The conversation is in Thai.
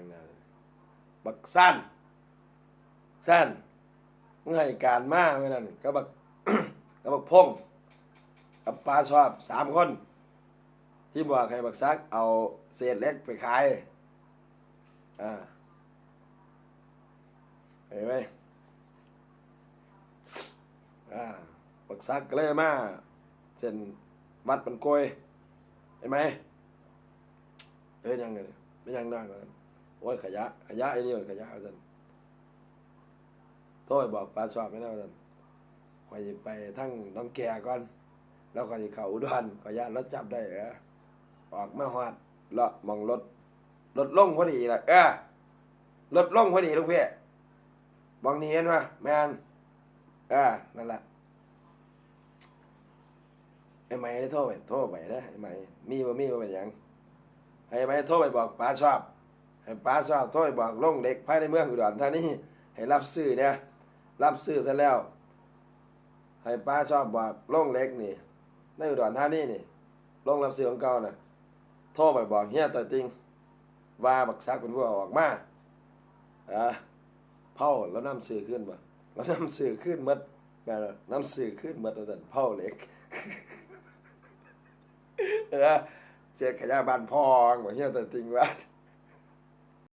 างหน้าบักสั้นสั้นมึงให้การมาไว้นั่นก็บักก็บักพงกับปลาชอบสามคน ที่บอกให้บักซัก เอาเศษเล็กไปขายอ่าเห็นไหมอ่าบักซักก็เลยมาเส้นวัดปันโกยเห็นไหมเอ้ยยังไงเนี่ยไม่ยังได้ก่อน โอ้ยขยะ ขยะไอ้นี่มันขยะเอาสันโทษบอกปลาชอบไม่ได้เอาสันคอยไปทั้งน้องแก่ก่อน แล้วก็จะเข้าอุดรขยญาตรถจับได้เหรอออกมาฮอดละมองรถรถล่งพอดีล่ะเออรถล่งพอดีลูกพี่บองนี้เห็นปะแมนเออนั่นแหละไอ้ไหม้ได้โทรไปโทรไปนะไอ้ไหม้มีบ่มีบ่เป็นยังให้ไหม้โทรไปบอกป้าชอบ ให้ป้าชอบโทรไปบอกลงเด็กภายในเมืองอุดรธานีให้รับซื้อเนี่ยรับซื้อซะแล้ว ให้ป้าชอบบอกลงเล็กนี่ในอุดรธานีนี่ลงรับซื้อของเก่าน่ะโทรไปบอกเฮียตัวจริงว่าบักซักเป็นผู้อาอกมาอ่าเผาแล้วน้ำซื้อขึ้นบ่แล้วน้ำซื้อขึ้นมดแม่นบ่น้ำซื้อขึ้นมดว่าซั่นเผาเหล็กเออเสียขยะบ้านพองบ่เฮียตัวจริงว่า